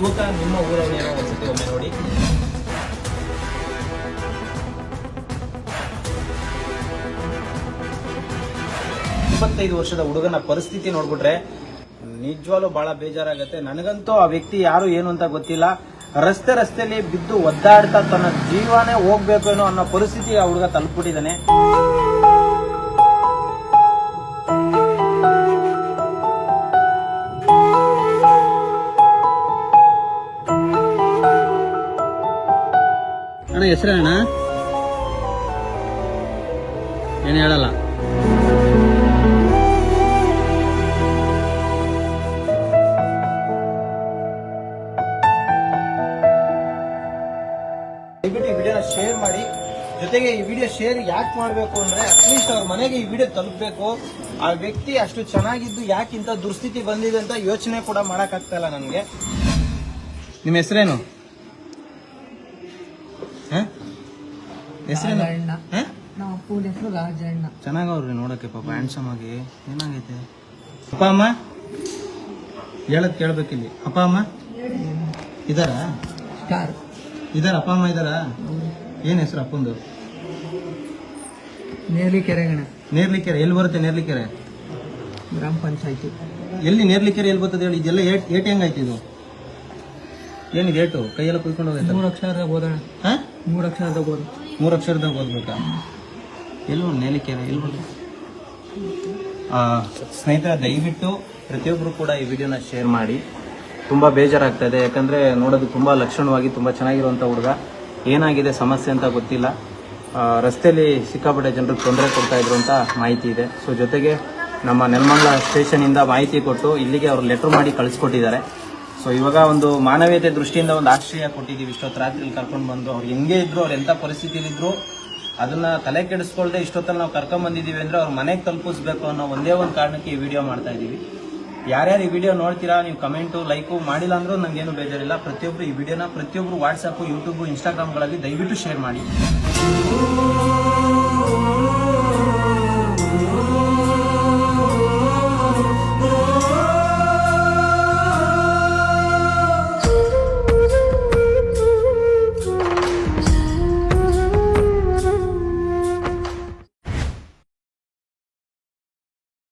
ಯುವಕ ನಿಮ್ಮ ಊರವನೇನೋ ಒಮ್ಮೆ ನೋಡಿ ಇಪ್ಪತ್ತೈದು ವರ್ಷದ ಹುಡುಗನ ಪರಿಸ್ಥಿತಿ ನೋಡ್ಬಿಟ್ರೆ ನಿಜವಾಗ್ಲೂ ಬಹಳ ಬೇಜಾರಾಗತ್ತೆ. ನನಗಂತೂ ಆ ವ್ಯಕ್ತಿ ಯಾರು ಏನು ಅಂತ ಗೊತ್ತಿಲ್ಲ. ರಸ್ತೆ ರಸ್ತೆಯಲ್ಲಿ ಬಿದ್ದು ಒದ್ದಾಡ್ತಾ ತನ್ನ ಜೀವನೇ ಹೋಗ್ಬೇಕು ಏನೋ ಅನ್ನೋ ಪರಿಸ್ಥಿತಿ ಆ ಹುಡುಗ ತಲುಪಿಬಿಟ್ಟಿದ್ದಾನೆ. ಅಣ್ಣ ಹೆಸರಣ್ಣ ಏನು ಹೇಳಲ್ಲ. ದಯವಿಟ್ಟು ಈ ವಿಡಿಯೋನ ಶೇರ್ ಮಾಡಿ. ಜೊತೆಗೆ ಈ ವಿಡಿಯೋ ಶೇರ್ ಯಾಕೆ ಮಾಡಬೇಕು ಅಂದ್ರೆ ಅಟ್ಲೀಸ್ಟ್ ಅವ್ರ ಮನೆಗೆ ಈ ವಿಡಿಯೋ ತಲುಪಬೇಕು. ಆ ವ್ಯಕ್ತಿ ಅಷ್ಟು ಚೆನ್ನಾಗಿದ್ದು ಯಾಕೆ ಇಂಥ ದುಸ್ಥಿತಿ ಬಂದಿದೆ ಅಂತ ಯೋಚನೆ ಕೂಡ ಮಾಡಕ್ಕಾಗ್ತಾ ಇಲ್ಲ ನನಗೆ. ನಿಮ್ಮ ಹೆಸರೇನು? ಹೆಸರೇನು. ನಮ್ಮ ಅಪ್ಪನ ಹೆಸರು ರಾಜಣ್ಣ. ಚೆನ್ನಾಗವ್ರಿ ನೋಡಕ್ಕೆ ಪಾಪ ಹ್ಯಾಂಡ್ಸಮ್ ಆಗಿ. ಏನಾಗೈತೆ? ಅಪ್ಪ ಅಮ್ಮ? ಹೇಳದ್ ಕೇಳ್ಬೇಕಿಲ್ಲಿ ಅಪ್ಪ ಅಮ್ಮ? ಇದಾರ? ಸ್ಟಾರ್ ಇದಾರ ಅಪ್ಪ ಅಮ್ಮ ಇದಾರ? ಏನ್ ಹೆಸರು ಅಪ್ಪಂದು? ನೇರ್ಲಿ ಕೆರೆಗಣ ನೇರ್ಲಿಕೆರೆ ಎಲ್ಲಿ ಬರುತ್ತೆ ನೇರ್ಲಿಕೆರೆ? ಗ್ರಾಮ ಪಂಚಾಯತಿ. ಎಲ್ಲಿ ನೇರ್ಲಿಕೆರೆ ಎಲ್ಲಿ ಬರ್ತದೆ ಹೇಳಿ? ಇದೆಲ್ಲ ಏಟ್ ಏಟ್ ಹೆಂಗಾಯ್ತು ಇದು? ಏನಿದೆ ಏಟು? ಕೈಯೆಲ್ಲ ಕುಯ್ಕೊಂಡು ಹೋಗೈತೆ ಮೂರು ಅಕ್ಷರ ಓದೋಣ. ಹಾ? ಮೂರು ಅಕ್ಷರದಾಗ ಓದು. ಮೂರು ಅಕ್ಷರದಾಗ ಓದ್ಬೇಕಾ? ಎಲ್ಲಿ ನೆಲಕ್ಕೆ ಎಲ್ಲಿ ಆ, ಸ್ನೇಹಿತರೆ ದಯವಿಟ್ಟು ಪ್ರತಿಯೊಬ್ಬರು ಕೂಡ ಈ ವಿಡಿಯೋನ ಶೇರ್ ಮಾಡಿ. ತುಂಬ ಬೇಜಾರಾಗ್ತಾ ಇದೆ. ಯಾಕಂದರೆ ನೋಡೋದು ತುಂಬ ಲಕ್ಷಣವಾಗಿ ತುಂಬ ಚೆನ್ನಾಗಿರುವಂಥ ಹುಡುಗ. ಏನಾಗಿದೆ ಸಮಸ್ಯೆ ಅಂತ ಗೊತ್ತಿಲ್ಲ. ರಸ್ತೆಯಲ್ಲಿ ಸಿಕ್ಕಾಪಟ್ಟೆ ಜನರಿಗೆ ತೊಂದರೆ ಕೊಡ್ತಾ ಇದ್ರು ಅಂತ ಮಾಹಿತಿ ಇದೆ. ಸೊ ಜೊತೆಗೆ ನಮ್ಮ ನೆಲಮಂಗಲ ಸ್ಟೇಷನಿಂದ ಮಾಹಿತಿ ಕೊಟ್ಟು ಇಲ್ಲಿಗೆ ಅವರು ಲೆಟ್ರ್ ಮಾಡಿ ಕಳಿಸ್ಕೊಟ್ಟಿದ್ದಾರೆ. ಸೊ ಇವಾಗ ಒಂದು ಮಾನವೀಯತೆ ದೃಷ್ಟಿಯಿಂದ ಒಂದು ಆಶ್ರಯ ಕೊಟ್ಟಿದ್ದೀವಿ. ಇಷ್ಟೊತ್ತು ರಾತ್ರಿ ಕರ್ಕೊಂಡು ಬಂದು ಅವ್ರು ಹೆಂಗೆ ಇದ್ರು, ಅವ್ರು ಎಂಥ ಪರಿಸ್ಥಿತಿಲಿದ್ರು ಅದನ್ನ ತಲೆ ಕೆಡಿಸ್ಕೊಳ್ದೆ ಇಷ್ಟೊತ್ತಲ್ಲಿ ನಾವು ಕರ್ಕೊಂಡ್ ಬಂದಿದ್ದೀವಿ ಅಂದ್ರೆ ಅವ್ರ ಮನೆಗೆ ತಲುಪಿಸ್ಬೇಕು ಅನ್ನೋ ಒಂದೇ ಒಂದು ಕಾರಣಕ್ಕೆ ಈ ವಿಡಿಯೋ ಮಾಡ್ತಾ ಇದ್ದೀವಿ. ಯಾರ್ಯಾರು ಈ ವಿಡಿಯೋ ನೋಡ್ತೀರಾ, ನೀವು ಕಮೆಂಟು, ಲೈಕು ಮಾಡಿಲ್ಲ ಅಂದ್ರೂ ನಂಗೇನು ಬೇಜಾರಿಲ್ಲ. ಪ್ರತಿಯೊಬ್ರು ಈ ವಿಡಿಯೋನ ಪ್ರತಿಯೊಬ್ಬರು ವಾಟ್ಸಪ್ ಯೂಟ್ಯೂಬು ಇನ್ಸ್ಟಾಗ್ರಾಮ್ಗಳಲ್ಲಿ ದಯವಿಟ್ಟು ಶೇರ್ ಮಾಡಿ.